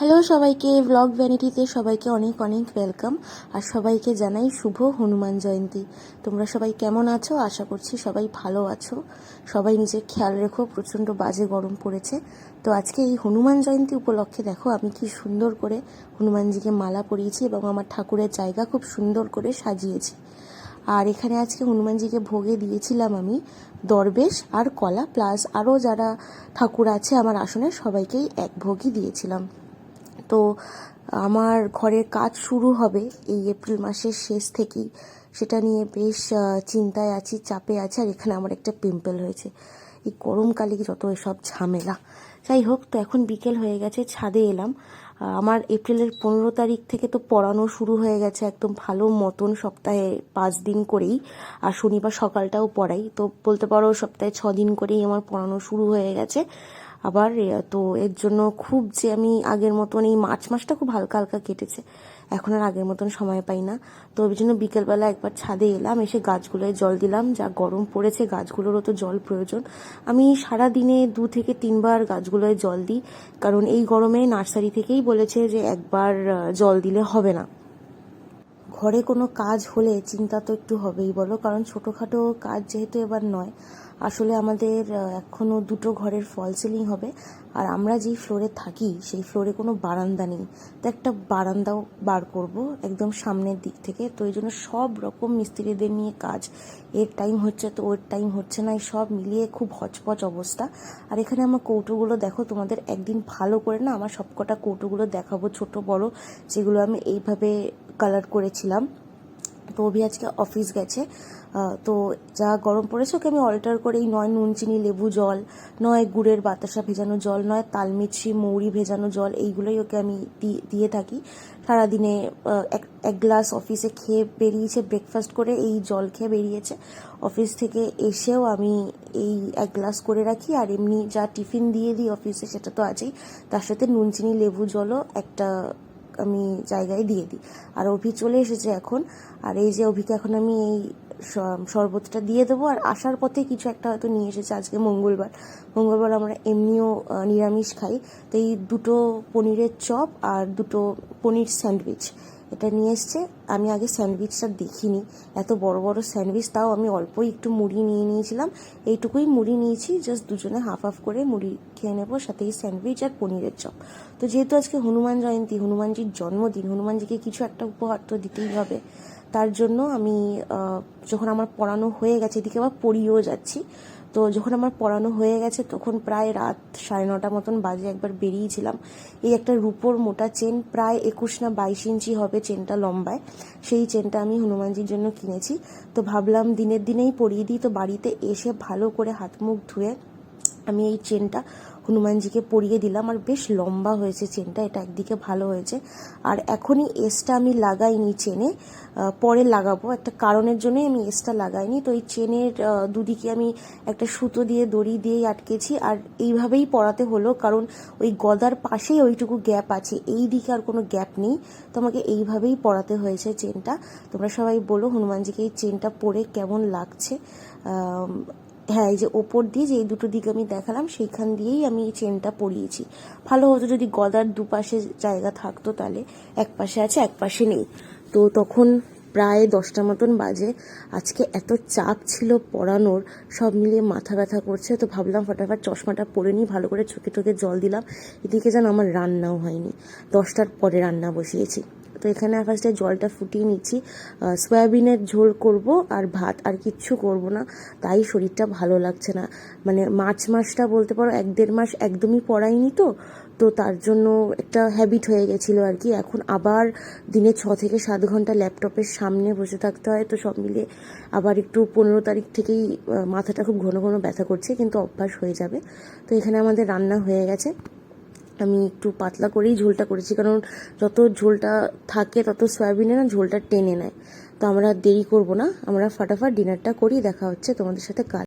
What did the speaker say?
Hello সবাইকে blog ভ্যানিটিতে সবাইকে অনেক অনেক ওয়েলকাম আর সবাইকে জানাই শুভ হনুমান জয়ন্তী। তোমরা সবাই কেমন আছো? আশা করছি সবাই ভালো আছো। সবাই নিজের খেয়াল রেখো, প্রচণ্ড বাজে গরম পড়েছে। তো আজকে এই হনুমান জয়ন্তী উপলক্ষে দেখো আমি কি সুন্দর করে হনুমানজিকে মালা পরিয়েছি এবং আমার ঠাকুরের জায়গা খুব সুন্দর করে সাজিয়েছি। আর এখানে আজকে হনুমানজিকে ভোগে দিয়েছিলাম আমি দরবেশ আর কলা প্লাস আরও যারা ঠাকুর আছে আমার আসনে সবাইকেই এক ভোগই দিয়েছিলাম। তো আমার ঘরের কাজ শুরু হবে এই এপ্রিল মাসের শেষ থেকেই। সেটা নিয়ে বেশ চিন্তায় আছি, চাপে আছে, আর এখানে আমার একটা পিম্পল হয়েছে। এই গরমকালে যত এসব ঝামেলা। যাই হোক, তো এখন বিকেল হয়ে গেছে, ছাদে এলাম। আমার এপ্রিলের পনেরো তারিখ থেকে তো পড়ানো শুরু হয়ে গেছে একদম ভালো মতন সপ্তাহে পাঁচ দিন করেই। আর শনিবার সকালটাও পড়াই। তো বলতে পারো সপ্তাহে ছ দিন করেই আমার পড়ানো শুরু হয়ে গেছে। আবার তো এর জন্য খুব যে আমি আগের মতন এই মার্চ মাসটা খুব হালকা হালকা কেটেছে। এখন আর আগের মতন সময় পাই না। তো ওই জন্য বিকেলবেলা একবার ছাদে এলাম, এসে গাছগুলোয় জল দিলাম। যা গরম পড়েছে, গাছগুলোরও তো জল প্রয়োজন। আমি সারা দিনে দু থেকে তিনবার গাছগুলোয় জল দিই। কারণ এই গরমে নার্সারি থেকেই বলেছে যে একবার জল দিলে হবে না। ঘরে কোনো কাজ হলে চিন্তা তো একটু হবেই বলো। কারণ ছোটোখাটো কাজ যেহেতু এবার নয় আসলে আমাদের আহ, এখনও দুটো ঘরের ফল সিলিং হবে। আর আমরা যেই ফ্লোরে থাকি সেই ফ্লোরে কোনো বারান্দা নেই। তো একটা বারান্দাও বার করব একদম সামনের দিক থেকে। তো এই জন্য সব রকম মিস্ত্রিদের নিয়ে কাজ। এর টাইম হচ্ছে তো ওর টাইম হচ্ছে না সব মিলিয়ে খুব হচপচ অবস্থা। আর এখানে আমার কৌটোগুলো দেখো তোমাদের একদিন ভালো করে না আমার সবকটা কৌটোগুলো দেখাবো ছোট বড় যেগুলো আমি এইভাবে কালার করেছিলাম। তো অভি আজকে অফিস গেছে। তো যা গরম পড়েছে, ওকে আমি অল্টার করে এই নয় নুন, চিনি, লেবু জল, নয় গুড়ের বাতাসা ভেজানো জল, নয় তালমিছরি মৌরি ভেজানো জল, এইগুলোই ওকে আমি দিয়ে থাকি। সারাদিনে এক এক গ্লাস অফিসে খেয়ে বেরিয়েছে ব্রেকফাস্ট করে এই জল খেয়ে বেরিয়েছে। অফিস থেকে এসেও আমি এই এক গ্লাস করে রাখি, আর এমনি যা টিফিন দিয়ে দিই অফিসে সেটা তো আছেই। তার সাথে নুন, চিনি, লেবু জলও একটা আমি জায়গায় দিয়ে দিই। আর অভি চলে এসেছে এখন, আর এই যে অভিকে এখন আমি এই শরবতটা দিয়ে দেবো। আর আসার পথে কিছু একটা হয়তো নিয়ে এসেছে আজকে মঙ্গলবার। মঙ্গলবার আমরা এমনিও নিরামিষ খাই। তো এই দুটো পনিরের চপ আর দুটো পনির স্যান্ডউইচ। এটা নিয়ে এসছে। আমি আগে স্যান্ডউইচটা দেখিনি। এত বড় বড় স্যান্ডউইচ, তাও আমি অল্পই একটু মুড়ি নিয়ে নিয়েছিলাম। এইটুকুই মুড়ি নিয়েছি। জাস্ট দুজনে হাফ হাফ করে মুড়ি খেয়ে নেব, সাথে এই স্যান্ডউইচ আর পনিরের চপ। তো যেহেতু আজকে হনুমান জয়ন্তী, হনুমানজির জন্মদিন, হনুমানজিকে কিছু একটা উপহার তো দিতেই হবে। তার জন্য আমি যখন আমার পড়ানো হয়ে গেছে, এদিকে আবার পড়িয়েও যাচ্ছি। তো যখন আমার পড়ানো হয়ে গেছে, তখন প্রায় রাত সাড়ে নটা মতন বাজে একবার বেরিয়েছিলাম। এই একটা রুপোর মোটা চেন, প্রায় একুশ না বাইশ ইঞ্চি হবে চেনটা লম্বায়। সেই চেনটা আমি হনুমানজির জন্য কিনেছি। তো ভাবলাম দিনের দিনেই পরিয়ে দিই। তো বাড়িতে এসে ভালো করে হাত মুখ ধুয়ে আমি এই চেনটা হনুমানজিকে পরিয়ে দিলাম। আর বেশ লম্বা হয়েছে চেনটা, এটা একদিকে ভালো হয়েছে। আর এখনই এসটা আমি লাগাইনি চেনে। পরে লাগাবো। একটা কারণের জন্যই আমি এসটা লাগাইনি। তো এই চেনের দুদিকে আমি একটা সুতো দিয়ে, দড়ি দিয়েই আটকেছি। আর এইভাবেই পরাতে হলো, কারণ ওই গদার পাশেই ওইটুকু গ্যাপ আছে। এই দিকে আর কোনো গ্যাপ নেই। তো আমাকে এইভাবেই পরাতে হয়েছে চেনটা। তোমরা সবাই বলো হনুমানজিকে এই চেনটা পরে কেমন লাগছে। হ্যাঁ এই যে ওপর দিয়ে যে দুটো দিক আমি দেখালাম, সেইখান দিয়েই আমি এই চেনটা পরিয়েছি। ভালো হতো যদি গদার দুপাশে জায়গা থাকতো তাহলে এক পাশে আছে এক পাশে নেই। তো তখন প্রায় দশটা মতন বাজে। আজকে এত চাপ ছিল পড়ানোর, সব মিলিয়ে মাথা ব্যথা করছে। তো ভাবলাম ফটাফট চশমাটা পরে নিই, ভালো করে চোখে চোখে জল দিলাম। এদিকে যেন আমার রান্নাও হয়নি। দশটার পরে রান্না বসিয়েছি। তো এখানে ফার্স্টে জলটা ফুটিয়ে নিচ্ছি। সয়াবিনের ঝোল করব আর ভাত আর কিচ্ছু করব না। তাই শরীরটা ভালো লাগছে না। মানে মার্চ মাসটা বলতে পারো, এক দেড় মাস একদমই পড়াইনি তো। তো তার জন্য একটা হ্যাবিট হয়ে গেছিল আর কি। এখন আবার দিনে ছ থেকে সাত ঘণ্টা ল্যাপটপের সামনে বসে থাকতে হয়। তো সব মিলিয়ে আবার একটু পনেরো তারিখ থেকেই মাথাটা খুব ঘন ঘন ব্যথা করছে, কিন্তু অভ্যাস হয়ে যাবে। তো এখানে আমাদের রান্না হয়ে গেছে। আমি একটু পাতলা করেই ঝোলটা করেছি, কারণ যত ঝোলটা থাকে তত সয়াবিনে না ঝোলটা টেনে নেয়। তো আমরা দেরি করব না, আমরা ফাটাফাট ডিনারটা করি, দেখা হচ্ছে তোমাদের সাথে কাল।